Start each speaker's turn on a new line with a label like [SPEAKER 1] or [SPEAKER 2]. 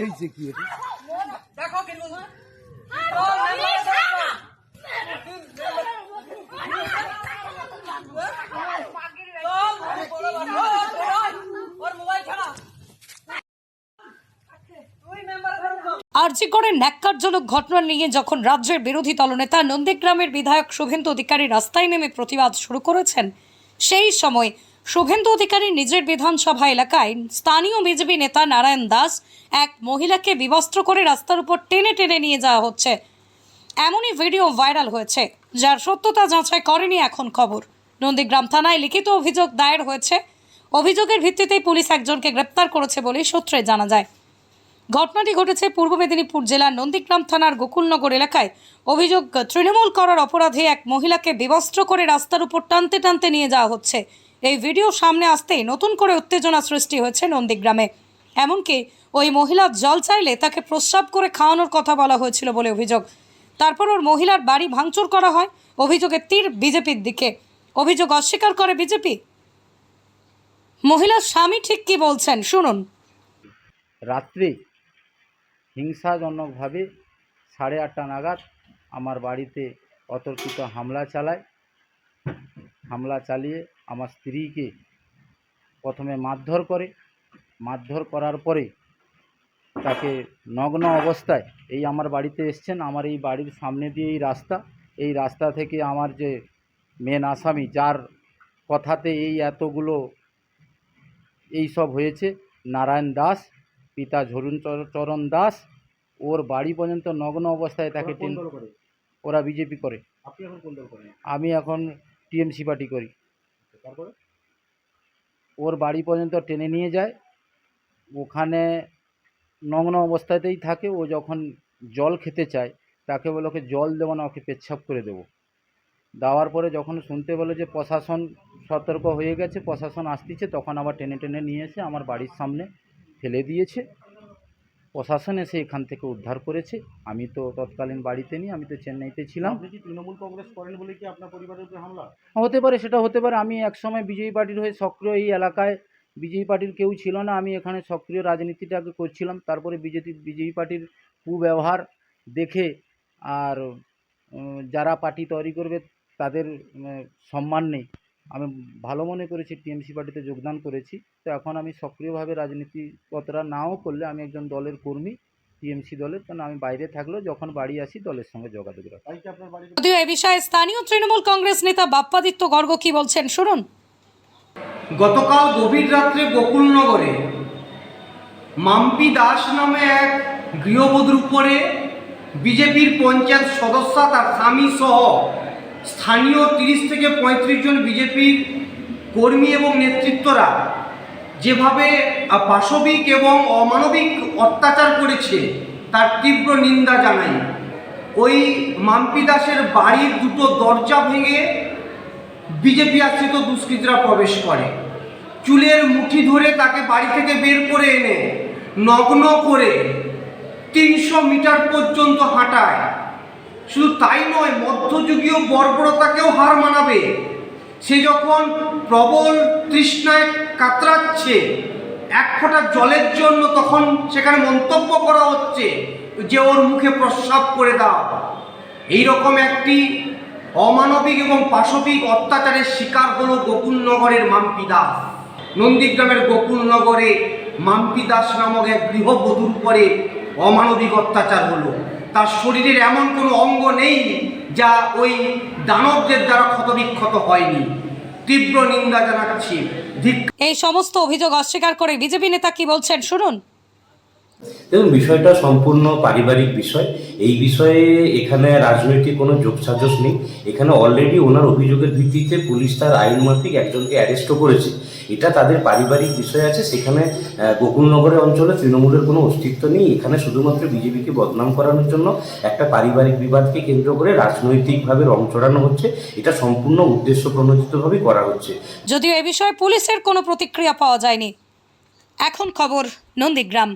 [SPEAKER 1] হয়েছে কি
[SPEAKER 2] দেখো
[SPEAKER 3] আরজিকরের ন্যাক্কারজনক ঘটনা নিয়ে যখন রাজ্যের বিরোধী দলনেতা নন্দীগ্রামের বিধায়ক শুভেন্দু অধিকারী রাস্তায় নেমে প্রতিবাদ শুরু করেছেন সেই সময় শুভেন্দু অধিকারী নিজের বিধানসভা এলাকায় স্থানীয় বিজেপি নেতা নারায়ণ দাস এক মহিলাকে বিবস্ত্র করে রাস্তার উপর টেনে টেনে নিয়ে যাওয়া হচ্ছে। এমনই ভিডিও ভাইরাল হয়েছে, যার সত্যতা যাচাই করেনি এখন খবর। নন্দীগ্রাম থানায় লিখিত অভিযোগ দায়ের হয়েছে। অভিযোগের ভিত্তিতেই পুলিশ একজনকে গ্রেপ্তার করেছে বলে সূত্রে জানা যায়। ঘটনাটি ঘটেছে পূর্ব মেদিনীপুর জেলার নন্দীগ্রাম থানার গোকুলনগর এলাকায়। অভিযোগ, তৃণমূল করার অপরাধে এক মহিলাকে বিবস্ত্র করে রাস্তার উপর টানতে টানতে নিয়ে যাওয়া হচ্ছে। এই ভিডিও সামনে আসতেই নতুন করে উত্তেজনা সৃষ্টি হয়েছে নন্দীগ্রামে। এমনকি ওই মহিলা জল চাইলে তাকে প্রস্রাব করে খাওয়ানোর কথা বলা হয়েছিল বলে অভিযোগ। তারপর ওর মহিলার বাড়ি ভাঙচুর করা হয় অভিযোগের তীর বিজেপির দিকে। অভিযোগ অস্বীকার করে বিজেপি। মহিলার স্বামী ঠিক কি বলছেন? শুনুন।
[SPEAKER 4] রাত্রে হিংসাজনকভাবে সাড়ে আটটা নাগাদ আমার বাড়িতে অতর্কিত হামলা চালায়। হামলা চালিয়ে আমার স্ত্রীকে প্রথমে মারধর করে। মারধর করার পরে তাকে নগ্ন অবস্থায় এই আমার বাড়িতে এসছেন। আমার এই বাড়ির সামনে দিয়ে এই রাস্তা এই রাস্তা থেকে আমার যে মেন আসামি যার কথাতে এই এতগুলো এই সব হয়েছে নারায়ণ দাস পিতা ঝরুণ চর- চরণ দাস ওর বাড়ি পর্যন্ত নগ্ন অবস্থায় তাকে ওরা বিজেপি করে। আমি এখন টিএমসি পার্টি করি।
[SPEAKER 1] তারপরে?
[SPEAKER 4] ওর বাড়ি পর্যন্ত টেনে নিয়ে যায়। ওখানে নগ্ন অবস্থাতেই থাকে। ও যখন জল খেতে চায়, তাকে বলে ওকে জল দেবো না, ওকে পেচ্ছাপ করে দেবো। দেওয়ার পরে যখন শুনতে বলে যে প্রশাসন সতর্ক হয়ে গেছে, প্রশাসন আসতেছে, তখন আবার টেনে টেনে নিয়ে এসে আমার বাড়ির সামনে ফেলে দিয়েছে। প্রশাসন এসে এখান থেকে উদ্ধার করেছে। আমি তো তৎকালীন বাড়িতে নেই আমি তো চেন্নাইতে ছিলাম।
[SPEAKER 1] তৃণমূল কংগ্রেস করেন বলে কি আপনার পরিবারের উপরে হামলা?
[SPEAKER 4] হতে পারে সেটা হতে পারে। আমি একসময় বিজেপি পার্টির হয়ে সক্রিয় এই এলাকায় বিজেপি পার্টির কেউ ছিল না। আমি এখানে সক্রিয় রাজনীতিটাকে করছিলাম। তারপরে বিজেপি বিজেপি পার্টির কুব্যবহার দেখে আর যারা পার্টি তৈরি করবে তাদের সম্মান নেই। আমি ভালো মনে করেছি টিএমসি পার্টিতে যোগদান করেছি। তো এখন আমি সক্রিয়ভাবে রাজনীতি কতটা নাও করলে আমি একজন দলের কর্মী টিএমসি দলের কারণ আমি বাইরে থাকলেও যখন বাড়ি আসি দলের সঙ্গে যোগাযোগ রাখি।
[SPEAKER 3] যদিও এ বিষয়ে স্থানীয় তৃণমূল কংগ্রেস নেতা বাপ্পাদিত্য গর্গ কি বলছেন শুনুন।
[SPEAKER 5] গতকাল গভীর রাত্রে গোকুলনগরে মাম্পি দাস নামে এক গৃহবধূর উপরে বিজেপির পঞ্চায়েত সদস্য তার স্বামী সহ স্থানীয় তিরিশ থেকে পঁয়ত্রিশ জন বিজেপির কর্মী এবং নেতৃত্বরা যেভাবে পাশবিক এবং অমানবিক অত্যাচার করেছে, তার তীব্র নিন্দা জানাই। ওই মাম্পি দাসের বাড়ির দুটো দরজা ভেঙে বিজেপি আশ্রিত দুষ্কৃতীরা প্রবেশ করে। চুলের মুঠি ধরে তাকে বাড়ি থেকে বের করে এনে নগ্ন করে তিনশো মিটার পর্যন্ত হাঁটায়। শুধু তাই নয়, মধ্যযুগীয় বর্বরতাকেও হার মানাবে। সে যখন প্রবল তৃষ্ণায় কাতরাচ্ছে, এক ফোঁটা জলের জন্য তখন সেখানে মন্তব্য করা হচ্ছে, যে ওর মুখে প্রস্রাব করে দাও। এইরকম একটি অমানবিক এবং পাশবিক অত্যাচারের শিকার হলো গোকুলনগরের মাম্পি দাস নন্দীগ্রামের গোকুলনগরে মাম্পি দাস নামক এক গৃহবধূর উপরে অমানবিক অত্যাচার হলো। তার শরীরের এমন কোনো অঙ্গ নেই যা ওই দানবদের দ্বারা ক্ষতবিক্ষত হয়নি। তীব্র নিন্দা জানাচ্ছি।
[SPEAKER 3] এই সমস্ত অভিযোগ অস্বীকার করে বিজেপি নেতা কি বলছেন? শুনুন।
[SPEAKER 6] দেখুন, বিষয়টা সম্পূর্ণ পারিবারিক বিষয়। এই বিষয়ে এখানে রাজনৈতিক কোনো যোগসাজস নেই। এখানে অলরেডি ওনার অভিযোগের ভিত্তিতে পুলিশ তার আইন মাফিক একজনকে অ্যারেস্টও করেছে। এটা তাদের পারিবারিক বিষয় আছে। সেখানে গোকুলনগরের অঞ্চলে তৃণমূলের কোনো অস্তিত্ব নেই। এখানে শুধুমাত্র বিজেপিকে বদনাম করানোর জন্য একটা পারিবারিক বিবাদকে কেন্দ্র করে রাজনৈতিকভাবে রং চড়ানো হচ্ছে। এটা সম্পূর্ণ উদ্দেশ্য প্রণোদিতভাবেই করা হচ্ছে।
[SPEAKER 3] যদিও এ বিষয়ে পুলিশের কোনো প্রতিক্রিয়া পাওয়া যায়নি। এখন খবর নন্দীগ্রাম।